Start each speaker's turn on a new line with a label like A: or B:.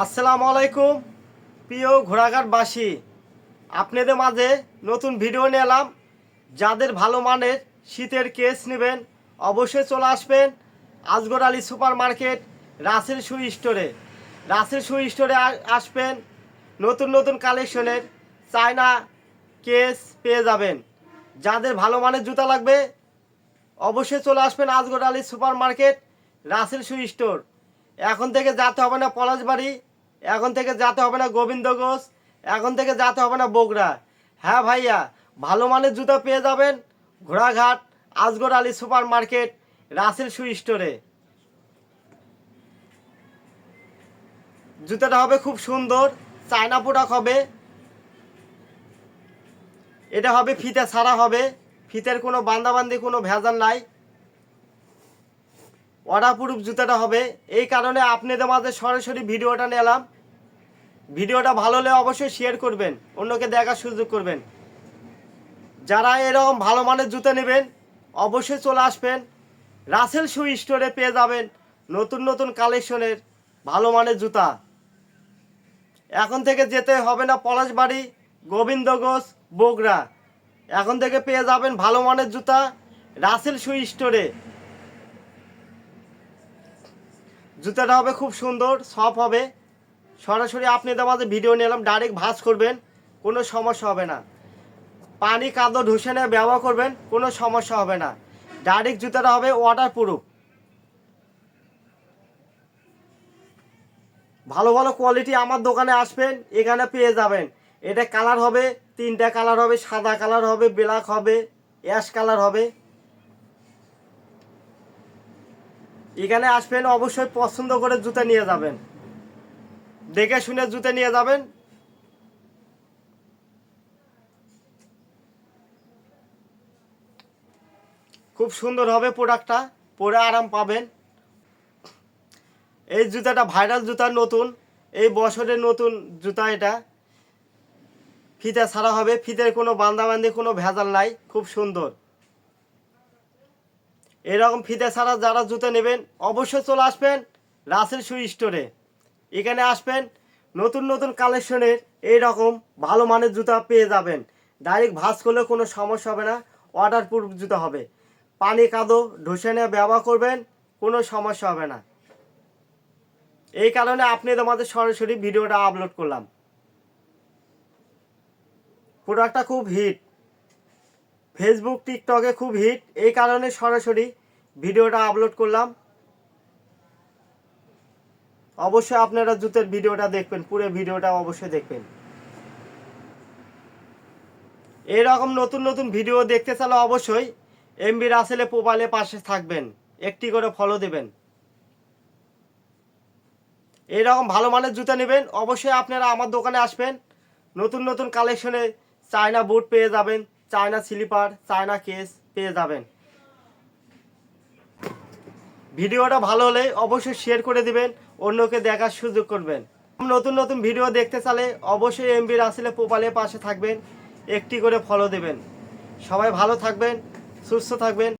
A: আসসালামু আলাইকুম, প্রিয় ঘোড়াঘাটবাসী। আপনাদের মাঝে নতুন ভিডিও নিয়ে এলাম। যাদের ভালো মানের শীতের কেস নেবেন, অবশ্যই চলে আসবেন Azgar Ali super market Rasel shoe স্টোরে। রাসেল শু স্টোরে আসবেন, নতুন নতুন কালেকশনের চায়না কেস পেয়ে যাবেন। যাদের ভালো মানের জুতা লাগবে, অবশ্যই চলে আসবেন Azgar Ali super market Rasel shoe store. এখন থেকে যেতে হবে না পলাশবাড়ি, এখন থেকে যেতে হবে না গোবিন্দগঞ্জ এখন থেকে যেতে হবে না বগুড়া। হ্যাঁ ভাইয়া, ভালো মানের জুতো পেয়ে যাবেন ঘোড়াঘাট, Azgar Ali super market Rasel shoe স্টোরে। জুতোটা হবে খুব সুন্দর, চায়না প্রোডাক্ট হবে। এটা হবে ফিতে ছাড়া হবে। ফিতের কোনো বান্দাবান্দি কোনো ভেজাল নাই। অর্ডারপ্রুফ জুতাটা হবে। এই কারণে আপনাদের মাঝে সরাসরি ভিডিওটা নিলাম। ভিডিওটা ভালো হলে অবশ্যই শেয়ার করবেন, অন্যকে দেখার সুযোগ করবেন। যারা এরকম ভালো মানের জুতো নেবেন, অবশ্যই চলে আসবেন। রাসেল শু স্টোরে পেয়ে যাবেন নতুন নতুন কালেকশনের ভালো মানের জুতা। এখন থেকে যেতে হবে না পলাশবাড়ি গোবিন্দগঞ্জ বগুড়া। এখন থেকে পেয়ে যাবেন ভালো মানের জুতা রাসেল শু স্টোরে জুতাটা হবে খুব সুন্দর সফট হবে। সরাসরি আপনাদের আমাদের ভিডিও নিলাম ডাইরেক্ট ভাঁজ করবেন, কোনো সমস্যা হবে না। পানি কাদো ঢুসে নিয়ে ব্যবহার করবেন, কোনো সমস্যা হবে না। ডাইরেক্ট জুতাটা হবে ওয়াটার প্রুফ ভালো ভালো কোয়ালিটি আমার দোকানে আসবেন, এখানে পেয়ে যাবেন। এটা কালার হবে, তিনটা কালার হবে, সাদা কালার হবে ব্ল্যাক হবে অ্যাশ কালার হবে। এখানে আসবেন, অবশ্যই পছন্দ করে জুতা নিয়ে যাবেন। দেখে শুনে জুতা নিয়ে যাবেন। খুব সুন্দর হবে প্রোডাক্টটা, পরে আরাম পাবেন। এই জুতাটা ভাইরাল জুতা, নতুন। এই বছরের নতুন জুতা এটা। ফিতে ছাড়া হবে, ফিতের কোনো বান্দাবান্দি কোনো ভেজাল নাই, খুব সুন্দর। এরকম ফিতে ছাড়া যারা জুতো নেবেন, অবশ্যই চলে আসবেন রাসেল শু স্টোরে। এখানে আসবেন, নতুন নতুন কালেকশনের এই রকম ভালো মানের জুতা পেয়ে যাবেন। ডাইরেক্ট ভাঁজ করলে কোনো সমস্যা হবে না ওয়াটার প্রুফ জুতো হবে। পানি, কাদো, ঢুসে নিয়ে ব্যবহার করবেন, কোনো সমস্যা হবে না। এই কারণে আপনি তোমাদের সরাসরি ভিডিওটা আপলোড করলাম। প্রোডাক্টটা খুব হিট ফেসবুক টিকটকে খুব হিট এই কারণে সরাসরি ভিডিওটা আপলোড করলাম। অবশ্যই আপনারা জুতের ভিডিওটা দেখবেন, পুরো ভিডিওটা অবশ্যই দেখবেন। এইরকম নতুন নতুন ভিডিও দেখতে চাইলে অবশ্যই এমবি রাসেলে প্রোফাইলে পাশে থাকবেন, একটি করে ফলো দেবেন। এইরকম ভালো মানের জুতা নেবেন, অবশ্যই আপনারা আমার দোকানে আসবেন। নতুন নতুন কালেকশনে চায়না বুট পেয়ে যাবেন। চায়না স্লিপার, চায়না কেস পেয়ে যাবেন। ভিডিওটা ভালো হলে অবশ্যই শেয়ার করে দিবেন, অন্যকে দেখার সুযোগ করবেন। নতুন নতুন ভিডিও দেখতে চালে অবশ্যই এমবি রাসেলে পোপালের পাশে থাকবেন, একটি করে ফলো দেবেন। সবাই ভালো থাকবেন, সুস্থ থাকবেন।